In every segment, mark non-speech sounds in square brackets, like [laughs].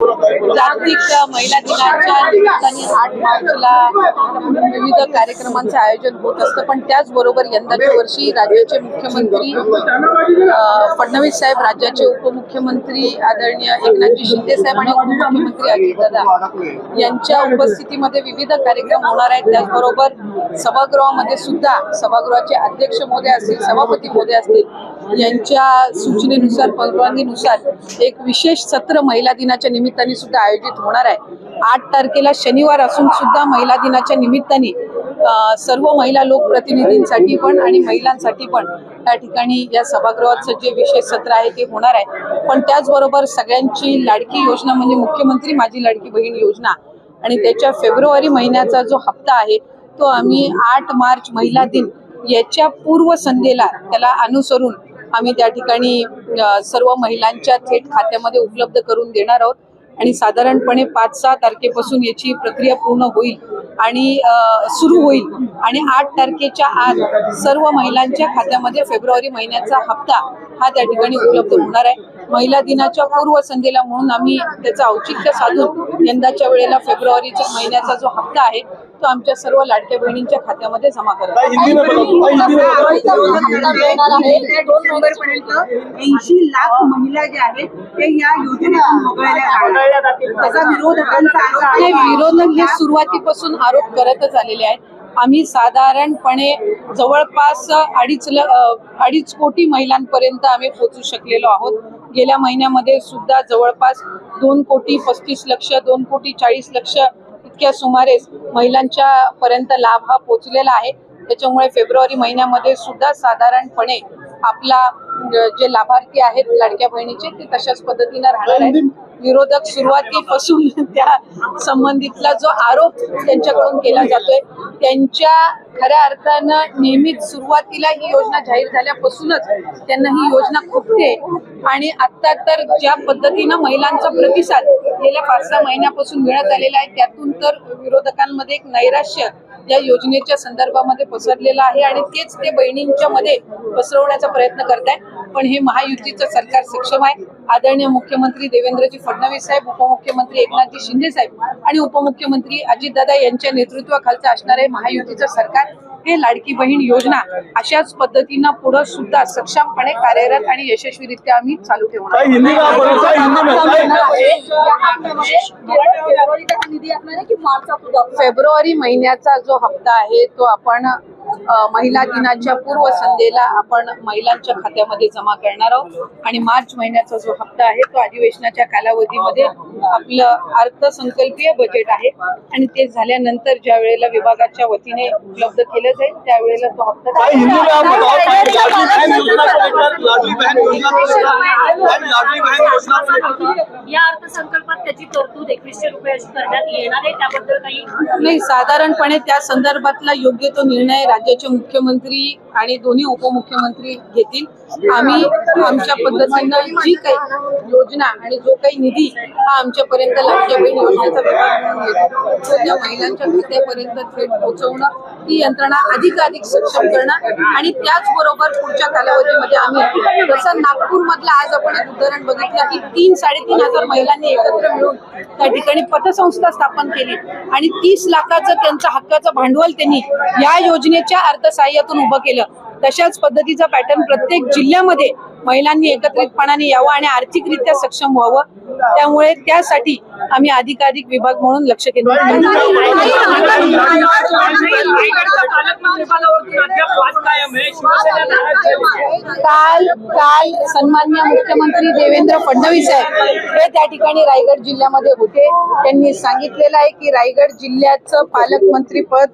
जागतिक महिला दिनाच्या निमित्ताने आठ मार्चला विविध कार्यक्रमांचं आयोजन होत असतं. पण त्याचबरोबर यंदाच्या वर्षी राज्याचे मुख्यमंत्री फडणवीस साहेब राज्याचे उपमुख्यमंत्री आदरणीय एकनाथजी शिंदे साहेब आणि उपमुख्यमंत्री अजितदादा यांच्या उपस्थितीमध्ये विविध कार्यक्रम होणार आहेत. त्याचबरोबर सभागृहामध्ये सुद्धा सभागृहाचे अध्यक्ष महोदय असतील सभापती महोदय असतील यांच्या सूचनेनुसार परवानगीनुसार एक विशेष सत्र महिला दिनाच्या निमित्ताने सुद्धा आयोजित होणार आहे. आठ तारखेला शनिवार असून सुद्धा महिला दिनाच्या निमित्ताने सर्व महिला लोकप्रतिनिधींसाठी पण आणि महिलांसाठी पण त्या ठिकाणी या सभागृहाचं जे विशेष सत्र आहे ते होणार आहे. पण त्याचबरोबर सगळ्यांची लाडकी योजना म्हणजे मुख्यमंत्री माझी लाडकी बहीण योजना आणि त्याच्या फेब्रुवारी महिन्याचा जो हप्ता आहे तो आम्ही आठ मार्च महिला दिन याच्या पूर्वसंध्येला त्याला अनुसरून आम्ही त्या ठिकाणी सर्व महिलांच्या थेट खात्यामध्ये उपलब्ध करून देणार आहोत. आणि साधारणपणे पाच सहा तारखेपासून याची प्रक्रिया पूर्ण होईल आणि सुरू होईल. आणि आठ तारखेच्या आज सर्व महिलांच्या खात्यामध्ये फेब्रुवारी महिन्याचा हप्ता हा त्या ठिकाणी उपलब्ध होणार आहे. महिला दिनाच्या पूर्वसंध्येला म्हणून आम्ही त्याचं औचित्य साधून यंदाच्या वेळेला फेब्रुवारीच्या महिन्याचा जो हप्ता आहे तो आमच्या सर्व लाडक्या बहिणींच्या खात्यामध्ये जमा करत ऐंशी लाख महिला ज्या आहेत ते या योजनेतून वगळल्या जातील. त्याचा विरोधकांचा आरोप आहे. विरोधक हे सुरुवातीपासून आरोप करतच आलेले आहेत. आम्ही साधारणपणे जवळपास अडीच ल- अ, अडीच कोटी महिलांपर्यंत आम्ही पोहोचू शकलेलो आहोत. गेल्या महिन्यामध्ये सुद्धा जवळपास दोन कोटी पस्तीस लक्ष दोन कोटी चाळीस लक्ष इतक्या सुमारे महिलांच्या पर्यंत लाभ हा पोहोचलेला आहे. त्याच्यामुळे फेब्रुवारी महिन्यामध्ये सुद्धा साधारणपणे आपला म्हणजे जे लाभार्थी आहेत लाडक्या बहिणीचे ते तशाच पद्धतीनं राहणार आहेत. विरोधक सुरुवातीपासून [laughs] त्या संबंधितला जो आरोप त्यांच्याकडून केला जातोय त्यांच्या खऱ्या अर्थानं नेहमीच सुरुवातीला ही योजना जाहीर झाल्यापासूनच त्यांना ही योजना खुपते. आणि आता तर ज्या पद्धतीनं महिलांचा प्रतिसाद गेल्या पाच सहा महिन्यापासून मिळत आलेला आहे त्यातून तर विरोधकांमध्ये एक नैराश्य या योजनेच्या संदर्भामध्ये पसरलेलं आहे आणि तेच ते बहिणींच्या मध्ये पसरवण्याचा प्रयत्न करत आहे पण हे महायुतीचं सरकार सक्षम आहे. आदरणीय मुख्यमंत्री देवेंद्रजी फडणवीस साहेब उपमुख्यमंत्री एकनाथजी शिंदे साहेब आणि उपमुख्यमंत्री अजितदादा यांच्या नेतृत्वाखालचं असणारे महायुतीचं सरकार. हे लाडकी बहीण योजना अशाच पद्धतीनं पुढे सुद्धा सक्षमपणे कार्यरत आणि यशस्वीरित्या आम्ही चालू ठेवणार फेब्रुवारी महिन्याचा जो हप्ता आहे तो आपण महिला दिनाच्या पूर्वसंध्येला आपण महिलांच्या खात्यामध्ये जमा करणार आहोत. आणि मार्च महिन्याचा जो हप्ता आहे तो अधिवेशनाच्या कालावधीमध्ये आपलं अर्थसंकल्पीय बजेट आहे. आणि ते झाल्यानंतर ज्या वेळेला विभागाच्या वतीने उपलब्ध केलं जाईल त्यावेळेला तो हप्ता या अर्थसंकल्पात त्याची तरतूद एकवीसशे रुपये अशी करण्यात येणार आहे त्याबद्दल काही नाही साधारणपणे त्या संदर्भातला योग्य तो निर्णय राज्याचे मुख्यमंत्री आणि दोन्ही उपमुख्यमंत्री घेतील. आम्ही आमच्या पद्धतीनं जी काही योजना आणि जो काही निधी हा आमच्यापर्यंत लाडक्या बहीण योजनेचा विभाग म्हणून येतो तो त्या महिलांच्या खात्यापर्यंत थेट पोहोचवणं ती यंत्रणा अधिकाधिक सक्षम करणं आणि त्याचबरोबर पुढच्या कालावधीमध्ये आम्ही जसं नागपूर मधलं आज आपण एक उदाहरण बघितलं की तीन साडेतीन हजार महिलांनी एकत्र मिळून त्या ठिकाणी पतसंस्था स्थापन केली आणि तीस लाखाचं त्यांचं हक्काचं भांडवल त्यांनी या योजनेच्या अर्थसहाय्यातून उभं केलं. तशाच पद्धतीचा पॅटर्न प्रत्येक जिल्ह्यामध्ये महिलांनी एकत्रितपणाने यावं आणि आर्थिकरित्या सक्षम व्हावं. त्यामुळे त्यासाठी आम्ही अधिकाधिक विभाग म्हणून लक्ष केंद्रित काल काल सन्मान्य मुख्यमंत्री देवेंद्र फडणवीस साहेब हे त्या ठिकाणी रायगड जिल्ह्यामध्ये होते. त्यांनी सांगितलेलं आहे की रायगड जिल्ह्याचं पालकमंत्री पद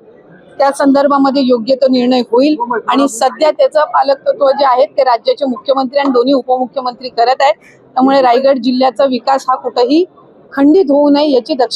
त्या संदर्भामध्ये योग्य तो निर्णय होईल. आणि सध्या त्याचं पालकत्व जे आहेत ते राज्याचे मुख्यमंत्री आणि दोन्ही उपमुख्यमंत्री करत आहेत. त्यामुळे रायगड जिल्ह्याचा विकास हा कुठंही खंडित होऊ नये याची दक्षता